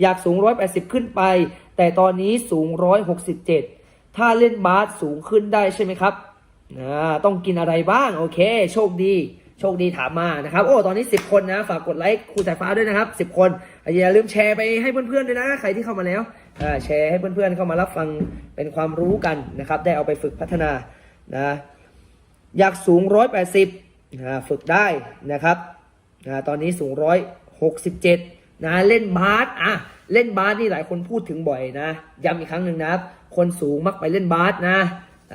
อยากสูง 180 ขึ้นไป แต่ตอนนี้สูง 167 ถ้าเล่นบาสสูงขึ้นได้ใช่ไหมครับต้องกินอะไรบ้าง โอเค โชคดี โชคดีถามมานะครับ โอ้ ตอนนี้ 10 คนนะ ฝากกดไลค์ครูสายฟ้าด้วยนะครับ 10 คน อย่าลืมแชร์ไปให้เพื่อนๆด้วยนะ ใครที่เข้ามาแล้วแชร์ให้เพื่อนๆเข้ามารับฟังเป็นความรู้กันนะครับ ได้เอาไปฝึกพัฒนานะ อยากสูง 180 ฝึกได้นะครับ ตอนนี้สูง 167 นะเล่นบาสอะเล่นบาสนี่หลายคนพูดถึงบ่อยนะย้ำอีกครั้งหนึ่งนะครับคนสูงมักไปเล่นบาสนะ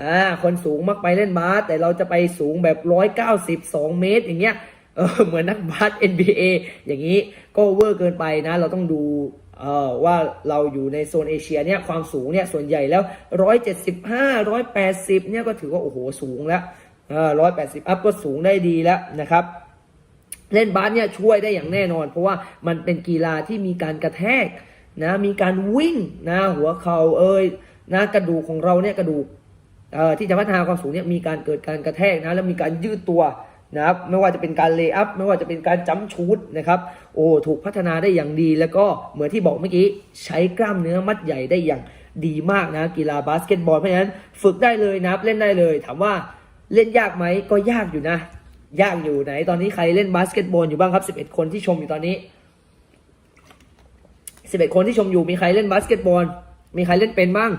อ่าคนสูงมักไปเล่นบาสแต่เราจะไปสูงแบบ192เกาสิบสองเมตรอย่างเงี้ยเออเหมือนนักบาส NBA อย่างนี้ก็เวอร์เกินไปนะ เราต้องดูเอ่อว่าเราอยู่ในโซนเอเชียเนี่ยความสูงเนี่ยส่วนใหญ่แล้ว175 180เนี่ยก็ถือว่าโอ้โหสูงแล้วร้อยแปดสิบอัพก็สูงได้ดีแล้วนะครับ เล่นบาสเนี่ยช่วยได้อย่างแน่นอน เพราะว่ามันเป็นกีฬาที่มีการกระแทกนะมีการวิ่งนะหัวเข่าเอ้ยนะกระดูกของเราเนี่ยกระดูกที่จะพัฒนาความสูงเนี่ยมีการเกิดการกระแทกนะแล้วมีการยืดตัวนะครับไม่ว่าจะเป็นการเลย์อัพไม่ว่าจะเป็นการจัมชูดนะครับโอ้ถูกพัฒนาได้อย่างดีแล้วก็เหมือนที่บอกเมื่อกี้ใช้กล้ามเนื้อมัดใหญ่ได้อย่างดีมากนะกีฬาบาสเกตบอลเพราะฉะนั้นฝึกได้เลยนะครับเล่นได้เลย ถามว่าเล่นยากไหมก็ยากอยู่นะ ยากอยู่ไหน ตอนนี้ใครเล่นบาสเกตบอลอยู่บ้างครับ 11 คนที่ชมอยู่ตอนนี้ 11 คนที่ชมอยู่มีใครเล่นบาสเกตบอล มีใครเล่นเป็นบ้าง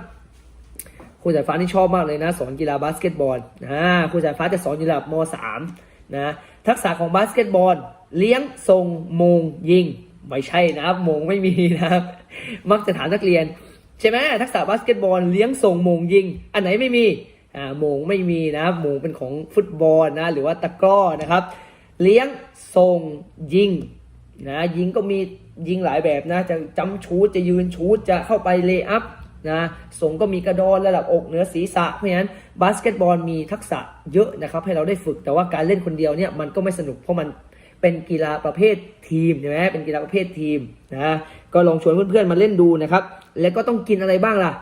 ครูสายฟ้านี่ชอบมากเลยนะ สอนกีฬาบาสเกตบอลนะครูสายฟ้าจะสอนอยู่ระดับม .3 นะทักษะของบาสเกตบอล เลี้ยงทรงมงยิงไม่ใช่นะครับมงไม่มีนะครับ มักจะถามนักเรียน ใช่ไหมทักษะบาสเกตบอลเลี้ยงส่งมงยิง อันไหนไม่มี อ่าโมงไม่มีนะครับโมงเป็นของฟุตบอลนะหรือว่าตะกร้อนะครับ เลี้ยงส่งยิงนะยิงก็มียิงหลายแบบนะจะจำชูดจะยืนชูดจะเข้าไปเลย์อัพนะส่งก็มีกระดอนระดับอกเหนือศีรษะเพราะฉะนั้นบาสเกตบอลมีทักษะเยอะนะครับให้เราได้ฝึกแต่ว่าการเล่นคนเดียวเนี่ยมันก็ไม่สนุกเพราะมันเป็นกีฬาประเภททีมใช่ไหมเป็นกีฬาประเภททีมนะก็ลองชวนเพื่อนๆมาเล่นดูนะครับ แล้วก็ต้องกินอะไรบ้างล่ะ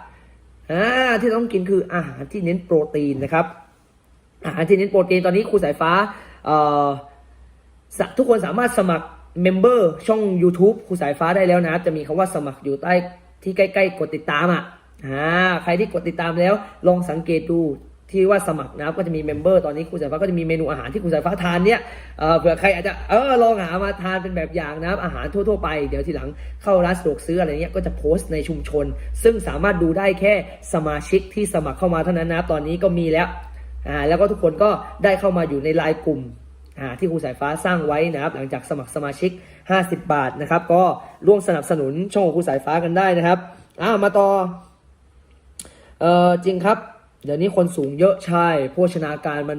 อ่าที่ต้องกินคืออาหารที่เน้นโปรตีนนะครับ อาหารที่เน้นโปรตีนตอนนี้ครูสายฟ้าเอ่อทุกคนสามารถสมัครเมมเบอร์ช่อง YouTube ครูสายฟ้าได้แล้วนะครับ จะมีคำว่าสมัครอยู่ใต้ที่ใกล้ ๆ กดติดตามอะอ่าใครที่กดติดตามแล้ว ลองสังเกตดู ที่ว่าสมัครนะครับก็จะมีเมมเบอร์ตอนนี้ครูสายฟ้าก็จะมีเมนูอาหารที่ครูสายฟ้าทานเนี่ยเผื่อใครอาจจะเออลองหามาทานเป็นแบบอย่างนะครับอาหารทั่ว ๆ ไปเดี๋ยวทีหลังเข้าร้านสะดวกซื้ออะไรเงี้ยก็จะโพสต์ในชุมชน ซึ่งสามารถดูได้แค่สมาชิกที่สมัครเข้ามาเท่านั้นนะครับตอนนี้ก็มีแล้วอ่าแล้วก็ทุกคนก็ได้เข้ามาอยู่ในไลน์กลุ่มอ่าที่ครูสายฟ้าสร้างไว้นะครับ หลังจากสมัครสมาชิก 50 บาทนะครับ ก็ร่วมสนับสนุนช่องของครูสายฟ้ากันได้นะครับอ่ามาต่อเออจริงครับ เดี๋ยวนี้คนสูงเยอะใช่โภชนาการมัน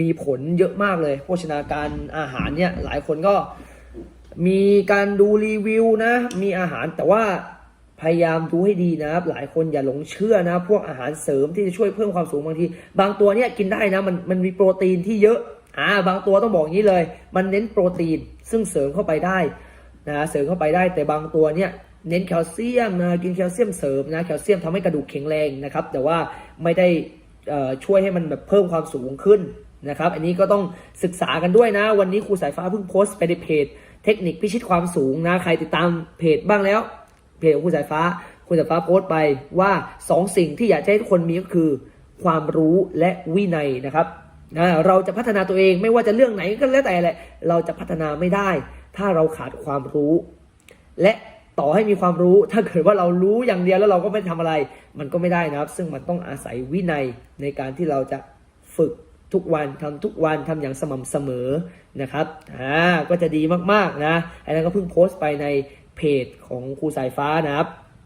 มีผลเยอะมากเลยโภชนาการอาหารเนี่ยหลายคนก็มีการดูรีวิวนะ มีอาหารแต่ว่าพยายามดูให้ดีนะครับ หลายคนอย่าหลงเชื่อนะ พวกอาหารเสริมที่จะช่วยเพิ่มความสูงบางที บางตัวเนี่ยกินได้นะมันมันมีโปรตีนที่เยอะอ่าบางตัวต้องบอกอย่างนี้เลย มันเน้นโปรตีนซึ่งเสริมเข้าไปได้นะเสริมเข้าไปได้แต่บางตัวเนี่ย เน้นแคลเซียมนะกินแคลเซียมเสริมนะแคลเซียมทำให้กระดูกแข็งแรงนะครับ แต่ว่าไม่ได้ช่วยให้มันแบบเพิ่มความสูงขึ้นนะครับ อันนี้ก็ต้องศึกษากันด้วยนะ วันนี้ครูสายฟ้าเพิ่งโพสต์ไปในเพจ เทคนิคพิชิตความสูงนะใครติดตามเพจบ้างแล้ว เพจของครูสายฟ้าครูสายฟ้าโพสต์ไปว่าสองสิ่งที่อยากให้ทุกคนมีก็คือ ความรู้และวินัยนะครับนะเราจะพัฒนาตัวเองไม่ว่าจะเรื่องไหนก็แล้วแต่แหละเราจะพัฒนาไม่ได้ ถ้าเราขาดความรู้ และ ต่อให้มีความรู้ ถ้าเกิดว่าเรารู้อย่างเดียวแล้วเราก็ไม่ทำอะไร มันก็ไม่ได้นะครับ ซึ่งมันต้องอาศัยวินัยในการที่เราจะฝึกทุกวันทำทุกวันทำอย่างสม่ำเสมอนะครับอ่าก็จะดีมากๆนะอันนั้นก็เพิ่งโพสต์ไปในเพจของครูสายฟ้านะครับ